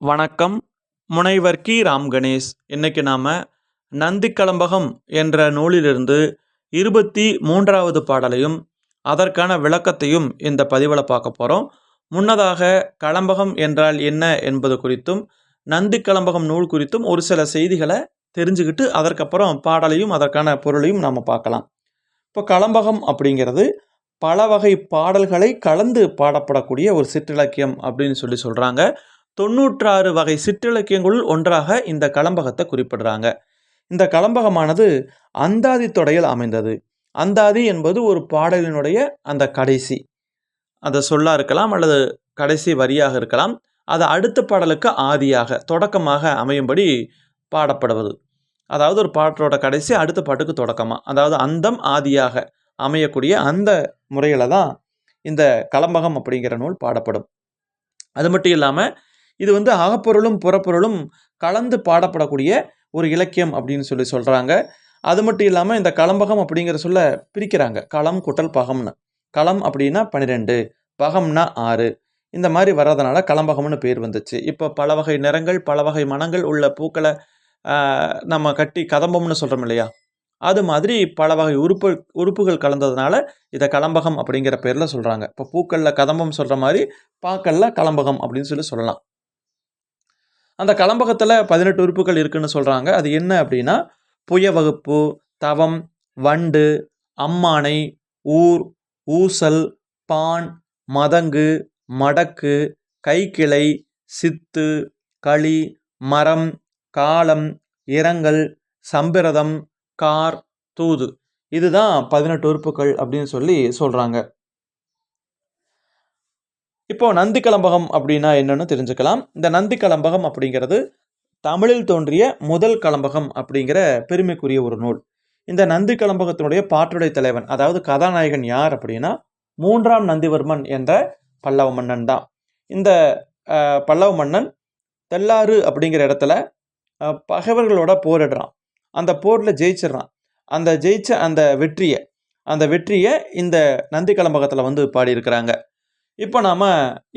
வணக்கம். முனைவர் கி. ராம் கணேஷ். இன்னைக்கு நாம் நந்தி கலம்பகம் என்ற நூலிலிருந்து இருபத்தி மூன்றாவது பாடலையும் அதற்கான விளக்கத்தையும் இந்த பதிவில் பார்க்க போகிறோம் முன்னதாக கலம்பகம் என்றால் என்ன என்பது குறித்தும் நந்தி கலம்பகம் நூல் குறித்தும் ஒரு சில செய்திகளை தெரிஞ்சுக்கிட்டு அதற்கப்புறம் பாடலையும் அதற்கான பொருளையும் நாம் பார்க்கலாம். இப்போ கலம்பகம் அப்படிங்கிறது பல வகை பாடல்களை கலந்து பாடப்படக்கூடிய ஒரு சிற்றிலக்கியம் அப்படின்னு சொல்லி சொல்கிறாங்க தொண்ணூற்றாறு வகை சிற்றிலக்கியங்களுள் ஒன்றாக இந்த கலம்பகத்தை குறிப்பிடுறாங்க. இந்த கலம்பகமானது அந்தாதி தொடையில் அமைந்தது. அந்தாதி என்பது ஒரு பாடலினுடைய அந்த கடைசி. அதை சொல்லாக இருக்கலாம் அல்லது கடைசி வரியாக இருக்கலாம். அது அடுத்த பாடலுக்கு ஆதியாக தொடக்கமாக அமையும்படி பாடப்படுவது. அதாவது ஒரு பாட்டோட கடைசி அடுத்த பாட்டுக்கு தொடக்கமாக அதாவது அந்தம் ஆதியாக அமையக்கூடிய அந்த முறையில் தான் இந்த கலம்பகம் அப்படிங்கிற நூல் பாடப்படும். அது மட்டும் இல்லாமல் இது வந்து அகப்பொருளும் புறப்பொருளும் கலந்து பாடப்படக்கூடிய ஒரு இலக்கியம் அப்படின்னு சொல்லி சொல்கிறாங்க அது மட்டும் இல்லாமல் இந்த கலம்பகம் அப்படிங்கிற சொல்ல பிரிக்கிறாங்க. களம் குட்டல் பகம்னு. களம் அப்படின்னா பன்னிரெண்டு பகம்னா ஆறு. இந்த மாதிரி வர்றதுனால கலம்பகம்னு பேர் வந்துச்சு. இப்போ பல வகை நிறங்கள் பல வகை மனங்கள் உள்ள பூக்களை நம்ம கட்டி கதம்பம்னு சொல்கிறோம் இல்லையா? அது மாதிரி பல வகை உறுப்பு உறுப்புகள் கலந்ததுனால இதை கலம்பகம் அப்படிங்கிற பேரில் சொல்கிறாங்க இப்போ பூக்களில் கதம்பம் சொல்கிற மாதிரி பாக்கல்ல கலம்பகம் அப்படின்னு சொல்லி சொல்லலாம். அந்த கலம்பகத்தில் பதினெட்டு உறுப்புகள் இருக்குன்னு சொல்கிறாங்க அது என்ன அப்படின்னா புய வகுப்பு தவம் வண்டு அம்மானை ஊர் ஊசல் பான் மதங்கு மடக்கு கைக்கிளை சித்து களி மரம் காலம் இரங்கல் சம்பிரதம் கார் தூது. இதுதான் பதினெட்டு உறுப்புகள் அப்படின்னு சொல்லி சொல்கிறாங்க இப்போ நந்தி கலம்பகம் அப்படின்னா என்னன்னு தெரிஞ்சுக்கலாம். இந்த நந்தி கலம்பகம் அப்படிங்கிறது தமிழில் தோன்றிய முதல் கலம்பகம் அப்படிங்கிற பெருமைக்குரிய ஒரு நூல். இந்த நந்தி கலம்பகத்தினுடைய பாட்டுடை தலைவன் அதாவது கதாநாயகன் யார் அப்படின்னா மூன்றாம் நந்திவர்மன் என்ற பல்லவ மன்னன் தான். இந்த பல்லவ மன்னன் தெல்லாறு அப்படிங்கிற இடத்துல பகைவர்களோட போரிடுறான். அந்த போரில் ஜெயிச்சிடுறான். அந்த ஜெயிச்ச அந்த வெற்றியை அந்த வெற்றியை இந்த நந்தி கலம்பகத்தில் வந்து பாடியிருக்கிறாங்க. இப்போ நாம்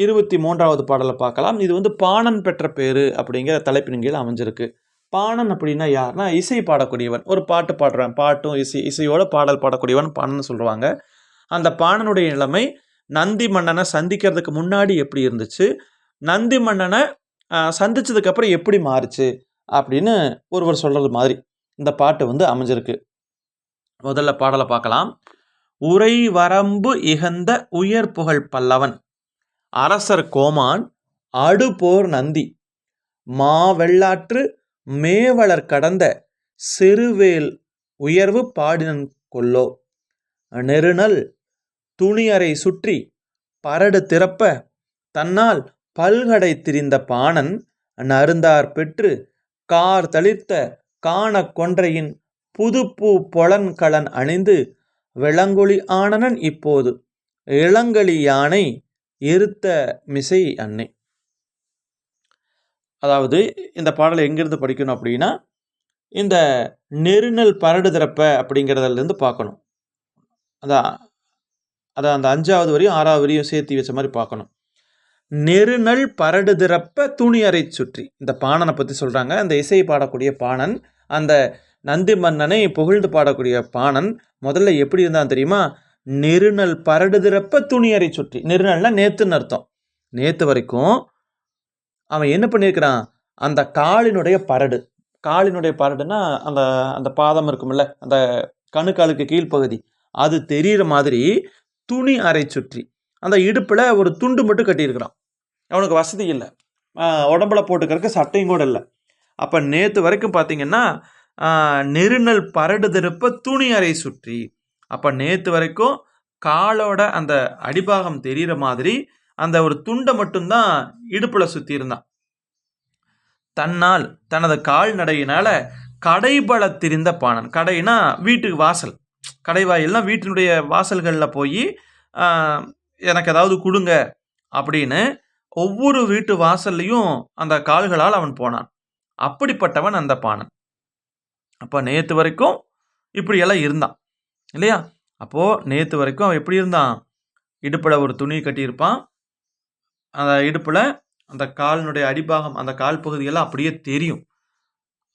இருபத்தி மூன்றாவது பாடலை பார்க்கலாம். இது வந்து பாணன் பெற்ற பேரு அப்படிங்கிற தலைப்பின் கீழ் அமைஞ்சிருக்கு. பாணன் அப்படின்னா யார்னா இசை பாடக்கூடியவன். ஒரு பாட்டு பாடுறான். பாட்டும் இசை இசையோட பாடல் பாடக்கூடியவன் பாணன் சொல்லுவாங்க. அந்த பாணனுடைய நிலைமை நந்தி மன்னனை சந்திக்கிறதுக்கு முன்னாடி எப்படி இருந்துச்சு? நந்தி மன்னனை சந்தித்ததுக்கப்புறம் எப்படி மாறுச்சு? அப்படின்னு ஒருவர் சொல்கிறது மாதிரி இந்த பாட்டு வந்து அமைஞ்சிருக்கு. முதல்ல பாடலை பார்க்கலாம். உரைவரம்பு இகந்த உயர் புகழ் பல்லவன். அரசர் கோமான் அடுபோர் நந்தி. மாவெள்ளாற்று மேவளர் கடந்த சிறுவேல் உயர்வு பாடினன் கொல்லோ. நெருநல் துணியரை சுற்றி பரடு திறப்ப தன்னால் பல்கடை திரிந்த பாணன் நருந்தார் பெற்று கார் தளிர்த்த காண கொன்றையின் புதுப்பூ பொலன்கலன் அணிந்து விளங்கொளி ஆனனன் இப்போது. இளங்கலி யானை எருத்த மிசை அன்னை. அதாவது இந்த பாடலை எங்கிருந்து படிக்கணும் அப்படின்னா இந்த நெருநல் பரடு திறப்ப அப்படிங்கிறதுலேருந்து பார்க்கணும். அதான் அதான் அந்த அஞ்சாவது வரையும் ஆறாவது வரையும் சேர்த்து வச்ச மாதிரி பார்க்கணும். நெருநல் பரடு திறப்ப துணியறை சுற்றி. இந்த பாணனை பற்றி சொல்கிறாங்க அந்த இசை பாடக்கூடிய பாணன் அந்த நந்தி மன்னனை புகழ்ந்து பாடக்கூடிய பாணன் முதல்ல எப்படி இருந்தான் தெரியுமா? நெருநல் பரடுதிறப்ப துணியறை சுற்றி. நெருநல்னா நேத்துன்னு அர்த்தம். நேத்து வரைக்கும் அவன் என்ன பண்ணியிருக்கிறான்? அந்த காலினுடைய பரடு. காலினுடைய பரடுனா அந்த அந்த பாதம் இருக்கும்ல அந்த கணுக்காலுக்கு கீழ்ப்பகுதி. அது தெரியிற மாதிரி துணி அறை சுற்றி. அந்த இடுப்பில் ஒரு துண்டு மட்டும் கட்டியிருக்கிறான். அவனுக்கு வசதி இல்லை. உடம்புல போட்டுக்கிறதுக்கு சட்டையும் கூட இல்லை. அப்போ நேற்று வரைக்கும் பார்த்தீங்கன்னா நெருநல் பரடுதிருப்ப துணி அறை சுற்றி. அப்போ நேற்று வரைக்கும் காலோட அந்த அடிபாகம் தெரிகிற மாதிரி அந்த ஒரு துண்டை மட்டும்தான் இடுப்பில் சுற்றி இருந்தான் தன்னால் தனது கால்நடையினால் கடைபல திரிந்த பாணன். கடைனா வீட்டுக்கு வாசல். கடைவாயில்னா வீட்டினுடைய வாசல்களில் போய் எனக்கு ஏதாவது கொடுங்க அப்படின்னு ஒவ்வொரு வீட்டு வாசல்லையும் அந்த கால்களால் அவன் போனான். அப்படிப்பட்டவன் அந்த பாணன். அப்போ நேற்று வரைக்கும் இப்படியெல்லாம் இருந்தான். இல்லையா? அப்போது நேற்று வரைக்கும் அவன் எப்படி இருந்தான்? இடுப்பில் ஒரு துணி கட்டியிருப்பான். அந்த இடுப்பில் அந்த காலினுடைய அடிபாகம் அந்த கால் பகுதியெல்லாம் அப்படியே தெரியும்.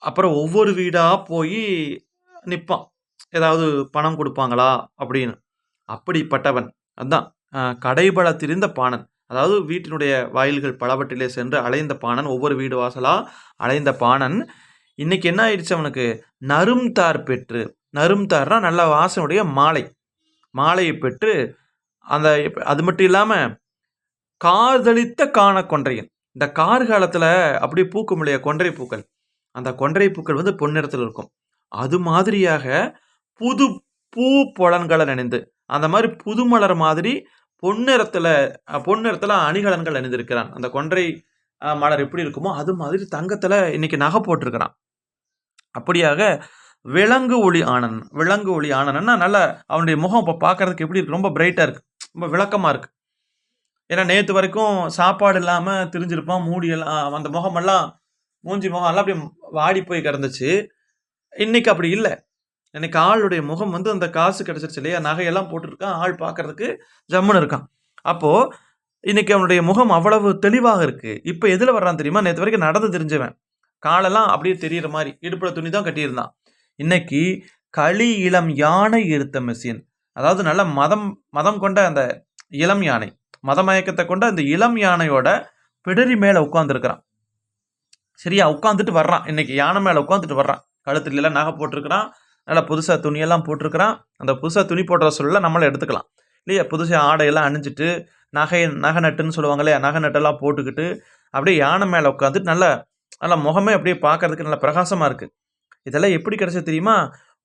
அப்புறம் ஒவ்வொரு வீடாக போய் நிற்பான் ஏதாவது பணம் கொடுப்பாங்களா அப்படின்னு. அப்படிப்பட்டவன். அதான். கடைபல திரிந்த பாணன். அதாவது வீட்டினுடைய வாயில்கள் பலவற்றிலே சென்று அலைந்த பாணன் ஒவ்வொரு வீடு வாசலாக அலைந்த பாணன் இன்னைக்கு என்ன ஆயிடுச்சு அவனுக்கு? நரும் தார் பெற்று நரும் தார்னா நல்ல வாசனுடைய மாலை. மாலையை பெற்று அந்த அது மட்டும் இல்லாமல் காதலித்த காண கொன்றையன் இந்த கார் காலத்தில் அப்படியே பூக்கும் இல்லையா? கொன்றை பூக்கள். அந்த கொன்றை பூக்கள் வந்து பொன்னிறத்தில் இருக்கும். அது மாதிரியாக புது பூ புலன்களை நினைந்து அந்த மாதிரி புது மலர் மாதிரி பொன்னிறத்தில் பொன்னிறத்தில் அணிகலன்கள் அணிந்திருக்கிறான். அந்த கொன்றை மலர் எப்படி இருக்குமோ அது மாதிரி தங்கத்தில் இன்னைக்கு நகை போட்டிருக்கிறான். அப்படியாக விலங்கு ஒளி ஆனன் விலங்கு ஒளி ஆனன்னா நல்லா அவனுடைய முகம் இப்போ பார்க்கறதுக்கு எப்படி இருக்கு? ரொம்ப பிரைட்டாக இருக்கு. ரொம்ப விளக்கமாக இருக்கு. ஏன்னா நேற்று வரைக்கும் சாப்பாடு இல்லாமல் திரிஞ்சிருப்பான் மூடியெல்லாம் அந்த முகமெல்லாம் மூஞ்சி முகம் எல்லாம் அப்படியே வாடி போய் கிடந்துச்சு. இன்னைக்கு அப்படி இல்லை. இன்னைக்கு ஆளுடைய முகம் வந்து அந்த காசு கிடச்சிருச்சு இல்லையா? நகையெல்லாம் போட்டிருக்கான் ஆள் பார்க்கறதுக்கு ஜம்முன்னு இருக்கான். அப்போ இன்னைக்கு அவனுடைய முகம் அவ்வளவு தெளிவாக இருக்குது இப்போ எதில் வர்றான் தெரியுமா? நேற்று வரைக்கும் நடந்து தெரிஞ்சவன். காலெல்லாம் அப்படியே தெரியிற மாதிரி இடுப்புல துணி தான் கட்டியிருந்தான். இன்னைக்கு களி இளம் யானை இருத்த மிஷின் அதாவது நல்ல மதம் மதம் கொண்ட அந்த இளம் யானை. மதமயக்கத்தை கொண்ட அந்த இளம் யானையோட பிடரி மேலே உட்காந்துருக்கிறான் சரியா? உட்காந்துட்டு வர்றான். இன்னைக்கு யானை மேலே உட்காந்துட்டு வர்றான். கழுத்துல எல்லாம் நகை போட்டிருக்கிறான். நல்லா புதுசாக துணியெல்லாம் போட்டிருக்கிறான். அந்த புதுசாக துணி போடுற சொல்ல நம்மளை எடுத்துக்கலாம். இல்லையா? புதுசாக ஆடையெல்லாம் அணிஞ்சிட்டு நகை நகை நட்டுன்னு சொல்லுவாங்க இல்லையா? நகை நட்டெல்லாம் போட்டுக்கிட்டு அப்படியே யானை மேலே உட்காந்துட்டு நல்ல நல்லா முகமே அப்படியே பார்க்கறதுக்கு நல்ல பிரகாசமாக இருக்குது இதெல்லாம் எப்படி கிடைச்சது தெரியுமா?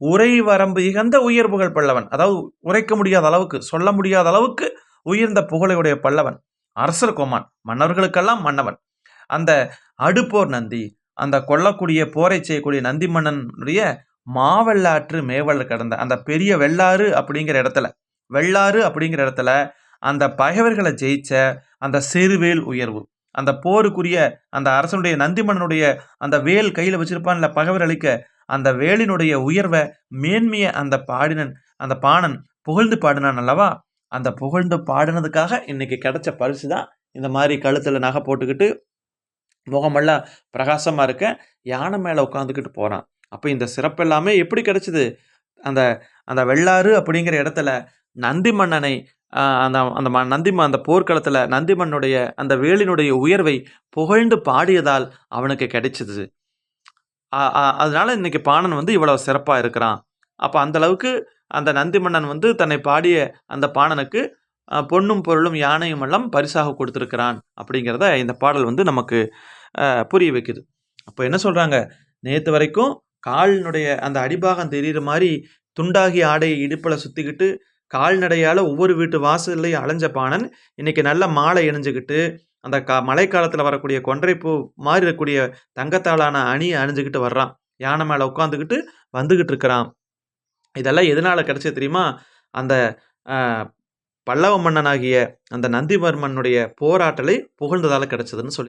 உரை வரம்பு இகந்த உயர் புகழ் பல்லவன். அதாவது உரைக்க முடியாத அளவுக்கு சொல்ல முடியாத அளவுக்கு உயர்ந்த புகழையுடைய பல்லவன். அரசர் கோமான் மன்னர்களுக்கெல்லாம் மன்னவன். அந்த அடுப்போர் நந்தி அந்த கொல்லக்கூடிய போரை செய்யக்கூடிய நந்தி மன்னனுடைய மாவெள்ளாற்று மேவல் கடந்த அந்த பெரிய வெள்ளாறு அப்படிங்கிற இடத்துல வெள்ளாறு அப்படிங்கிற இடத்துல அந்த பகைவர்களை ஜெயிச்ச அந்த சிறுவேல் உயர்வு. அந்த போருக்குரிய அந்த அரசனுடைய நந்தி மன்னனுடைய அந்த வேல் கையில் வச்சிருப்பான்ல பகவர் அளிக்க அந்த வேலினுடைய உயர்வை மேன்மையை அந்த பாடினன் அந்த பாணன் புகழ்ந்து பாடினான் அல்லவா? அந்த புகழ்ந்து பாடினதுக்காக இன்னைக்கு கிடைச்ச பரிசு தான் இந்த மாதிரி கழுத்தில் நகை போட்டுக்கிட்டு முகமெல்லாம் பிரகாசமாக இருக்க யானை மேலே உட்காந்துக்கிட்டு போகிறான் அப்போ இந்த சிறப்பு எல்லாமே எப்படி கிடைச்சிது? அந்த அந்த வெள்ளாறு அப்படிங்கிற இடத்துல நந்தி மன்னனை அந்த அந்த ம- நந்தி அந்த போர்க்களத்தில் நந்திமன்னுடைய அந்த வேலினுடைய உயர்வை புகழ்ந்து பாடியதால் அவனுக்கு கிடைச்சிது. அதனால் இன்றைக்கி பாணன் வந்து இவ்வளோ சிறப்பாக இருக்கிறான். அப்போ அந்த அளவுக்கு அந்த நந்திமன்னன் வந்து தன்னை பாடிய அந்த பாணனுக்கு பொண்ணும் பொன்னும் பொருளும் யானையும் எல்லாம் பரிசாக கொடுத்துருக்கிறான் அப்படிங்கிறத இந்த பாடல் வந்து நமக்கு புரிய வைக்குது. அப்போ என்ன சொல்கிறாங்க நேற்று வரைக்கும் காலினுடைய அந்த அடிபாகம் தெரியிற மாதிரி துண்டாகி ஆடையை இடுப்பில் சுற்றிக்கிட்டு கால்நடையால் ஒவ்வொரு வீட்டு வாசல்லையும் அலைஞ்ச பாணன் இன்னைக்கு நல்ல மாலை இணைஞ்சுக்கிட்டு அந்த கா மழைக்காலத்தில் வரக்கூடிய கொன்றைப்பூ மாதிரி இருக்கக்கூடிய தங்கத்தாலான அணியை அணிஞ்சுக்கிட்டு வர்றான். யானை மேலே உட்காந்துக்கிட்டு வந்துக்கிட்டு இருக்கிறான். இதெல்லாம் எதனால் கிடைச்சது தெரியுமா? அந்த பல்லவ மன்னனாகிய அந்த நந்திவர்மனுடைய போராட்டலை புகழ்ந்ததால் கிடைச்சதுன்னு சொல்லி